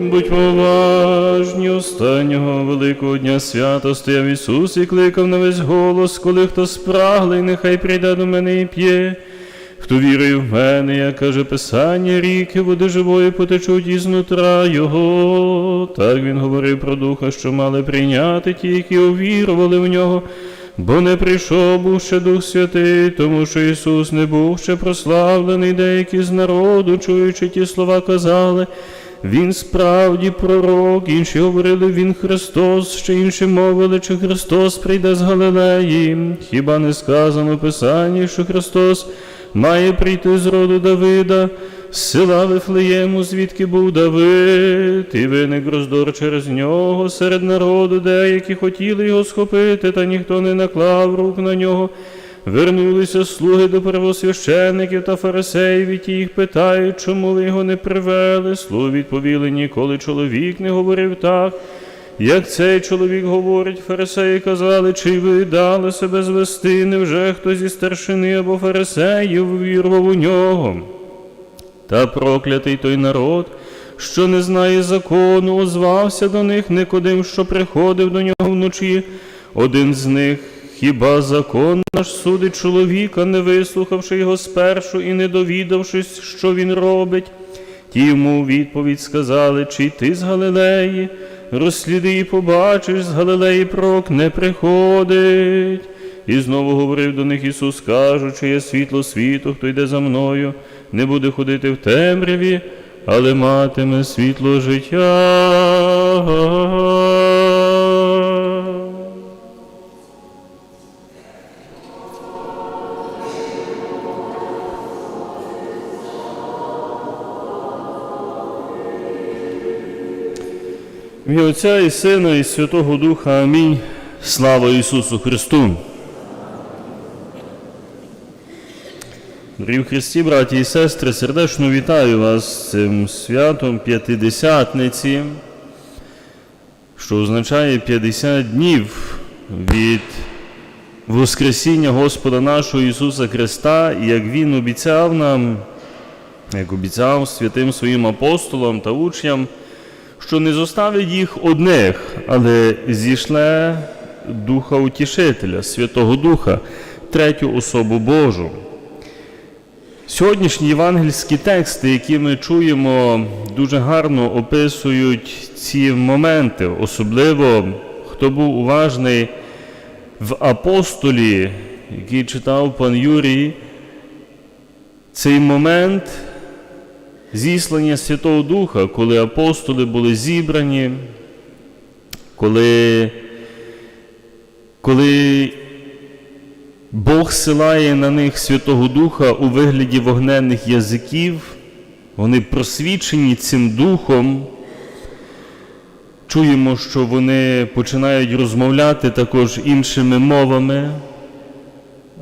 Будьмо уважні, останнього великого дня свята стояв Ісус і кликав на весь голос, коли хто спраглий, нехай прийде до мене і п'є. Хто вірує в мене, як каже Писання, ріки води живої потечуть із нутра Його. Так він говорив про Духа, що мали прийняти ті, які увірували в нього. Бо не прийшов був ще Дух Святий, тому що Ісус не був ще прославлений, деякі з народу, чуючи ті слова, казали. Він справді пророк, інші говорили, він Христос, ще інші мовили, чи Христос прийде з Галилеї. Хіба не сказано в Писанні, що Христос має прийти з роду Давида, з села Вифлеєму, звідки був Давид, і виник роздор через нього серед народу, деякі хотіли його схопити, та ніхто не наклав рук на нього. Вернулися слуги до первосвящеників та фарисеїв, і ті їх питають, чому ви його не привели. Слуги відповіли, ніколи чоловік не говорив так. Як цей чоловік говорить, фарисеї казали, чи ви дали себе звести, невже хто зі старшини або фарисеїв вірвав у нього? Та проклятий той народ, що не знає закону, озвався до них Никодим, що приходив до нього вночі. Один з них, хіба закон наш судить чоловіка, не вислухавши його спершу і не довідавшись, що він робить? Ті йому у відповідь сказали, чи ти з Галилеї, розсліди і побачиш, з Галилеї пророк не приходить. І знову говорив до них Ісус, кажучи, я світло світу, хто йде за мною, не буде ходити в темряві, але матиме світло життя. В Отця і Сина, і Святого Духа. Амінь. Слава Ісусу Христу. Дорогі в Христі, браті і сестри, сердечно вітаю вас з цим святом П'ятидесятниці, що означає 50 днів від Воскресіння Господа нашого Ісуса Христа, і як Він обіцяв нам, як обіцяв святим своїм апостолам та учням, що не зоставить їх одних, але зійшле Духа Утішителя, Святого Духа, третю особу Божу. Сьогоднішні євангельські тексти, які ми чуємо, дуже гарно описують ці моменти, особливо хто був уважний в апостолі, який читав пан Юрій, цей момент зіслання Святого Духа, коли апостоли були зібрані, коли, коли Бог силає на них Святого Духа у вигляді вогненних язиків, вони просвічені цим духом. Чуємо, що вони починають розмовляти також іншими мовами,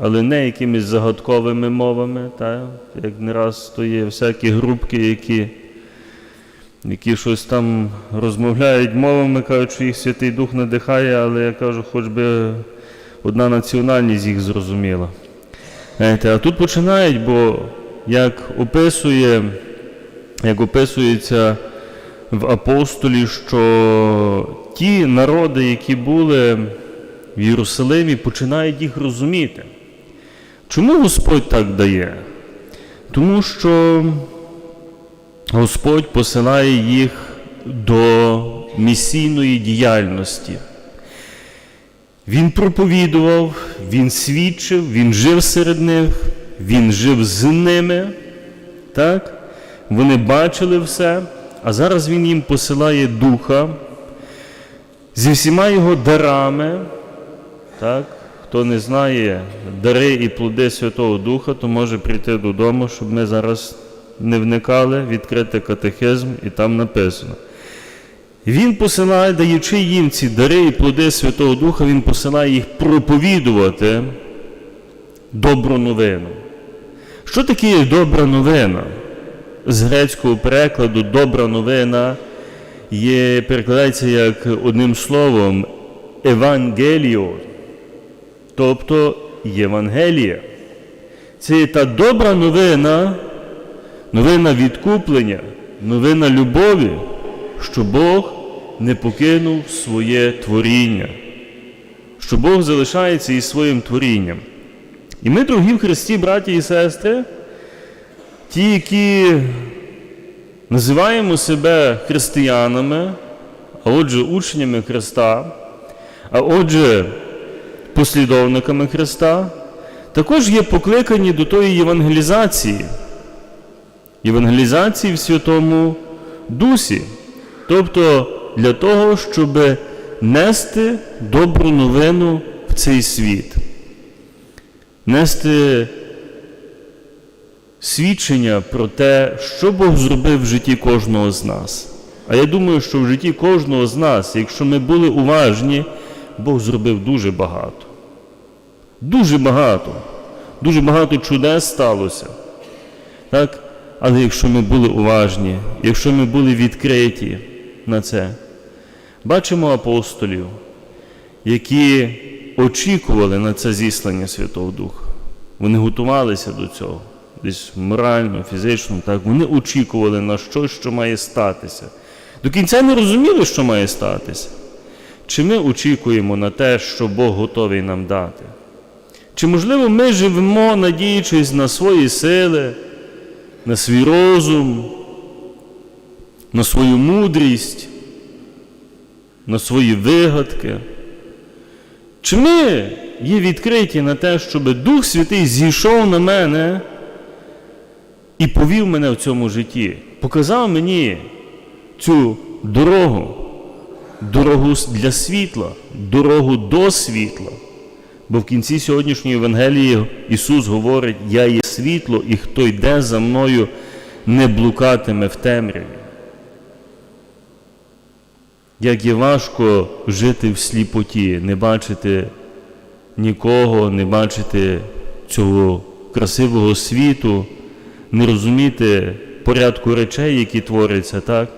але не якимись загадковими мовами, та? як не раз то є всякі групки, які, які щось там розмовляють мовами, кажуть, що їх Святий Дух надихає, але я кажу, хоч би одна національність їх зрозуміла. Знаєте, А тут починають, бо як описує, як описується в апостолі, що ті народи, які були в Єрусалимі, починають їх розуміти. Чому Господь так дає? Тому що Господь посилає їх до місійної діяльності. Він проповідував, Він свідчив, Він жив серед них, Він жив з ними. Так? Вони бачили все, а зараз Він їм посилає Духа зі всіма його дарами. Так? Хто не знає дари і плоди Святого Духа, то може прийти додому, щоб ми зараз не вникали, відкрити катехизм, і там написано. Він посилає, даючи їм ці дари і плоди Святого Духа, Він посилає їх проповідувати добру новину. Що таке добра новина? З грецького перекладу добра новина є, перекладається як одним словом Евангеліо, тобто Євангелія. Це та добра новина, новина відкуплення, новина любові, що Бог не покинув своє творіння, що Бог залишається із своїм творінням. І ми, дорогі в Христі, браті і сестри, ті, які називаємо себе християнами, а отже, учнями Христа, а отже, послідовниками Христа, також є покликані до тої євангелізації, євангелізації в Святому Дусі, тобто для того, щоб нести добру новину в цей світ, нести свідчення про те, що Бог зробив в житті кожного з нас. А я думаю, що в житті кожного з нас, якщо ми були уважні, Бог зробив дуже багато. Дуже багато. Дуже багато чудес сталося. Так? Але якщо ми були уважні, якщо ми були відкриті на це, бачимо апостолів, які очікували на це зіслання Святого Духа. Вони готувалися до цього, десь морально, фізично, так, вони очікували на щось, що має статися. До кінця не розуміли, що має статися. Чи ми очікуємо на те, що Бог готовий нам дати? Чи, можливо, ми живемо, надіючись на свої сили, на свій розум, на свою мудрість, на свої вигадки? Чи ми є відкриті на те, щоб Дух Святий зійшов на мене і повів мене в цьому житті, показав мені цю дорогу, дорогу для світла, дорогу до світла? Бо в кінці сьогоднішньої Євангелії Ісус говорить: Я є світло, і хто йде за мною, не блукатиме в темряві. Як є важко жити в сліпоті, не бачити нікого, не бачити цього красивого світу, не розуміти порядку речей, які творяться, так?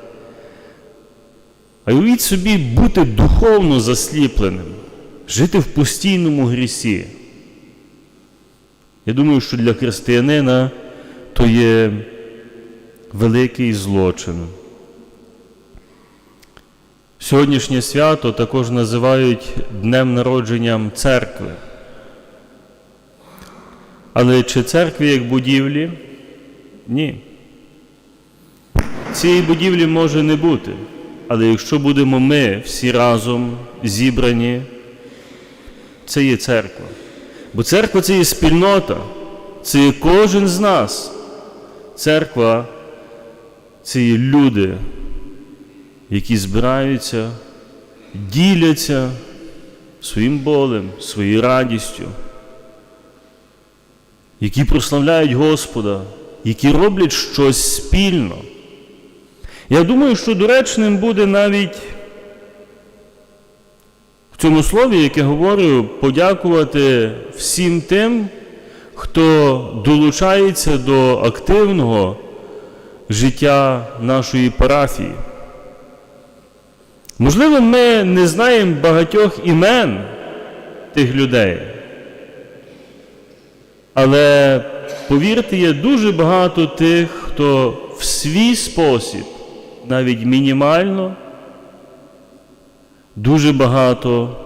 А уявіть собі бути духовно засліпленим жити в постійному грісі. Я думаю, що для християнина то є великий злочин. Сьогоднішнє свято також називають Днем народженням церкви. Але чи церкви як будівлі? Ні. Цієї будівлі може не бути. Але якщо будемо ми всі разом зібрані, це є церква. Бо церква це є спільнота, це є кожен з нас. Церква це є люди, які збираються, діляться своїм болем, своєю радістю, які прославляють Господа, які роблять щось спільно. Я думаю, що доречним буде навіть цьому слові, яке говорю, подякувати всім тим, хто долучається до активного життя нашої парафії. Можливо, ми не знаємо багатьох імен тих людей, але повірте, є дуже багато тих, хто в свій спосіб, навіть мінімально, дуже багато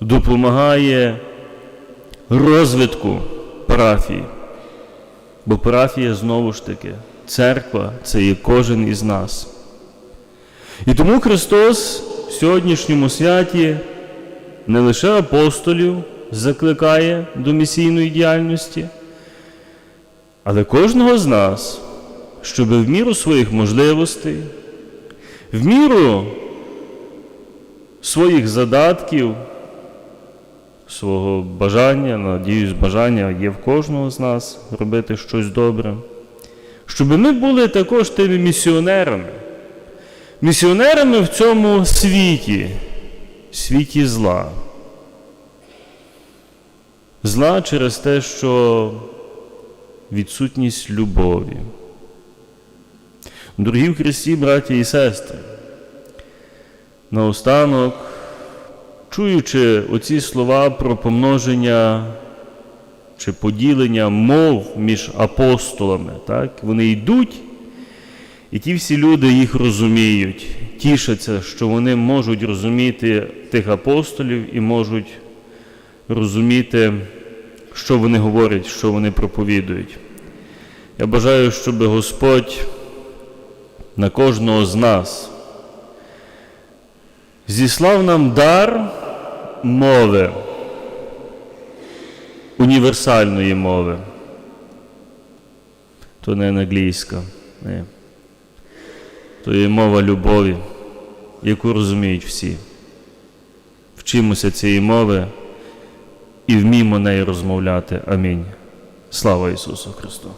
допомагає розвитку парафії. Бо парафія знову ж таки, церква це є кожен із нас. І тому Христос в сьогоднішньому святі не лише апостолів закликає до місійної діяльності, але кожного з нас, щоб в міру своїх можливостей, в міру своїх задатків, свого бажання, надіюсь, бажання є в кожного з нас робити щось добре, щоб ми були також тими місіонерами, місіонерами в цьому світі, світі зла. Зла через те, що відсутність любові. Дорогі в Христі, браті і сестри, наостанок, чуючи оці слова про помноження чи поділення мов між апостолами, так, вони йдуть І ті всі люди їх розуміють, тішаться, що вони можуть розуміти тих апостолів і можуть розуміти, що вони говорять, що вони проповідують. Я бажаю, щоб Господь на кожного з нас зіслав нам дар мови, універсальної мови. То не англійська, не. то є мова любові, яку розуміють всі. Вчимося цієї мови і вміємо нею розмовляти. Амінь. Слава Ісусу Христу!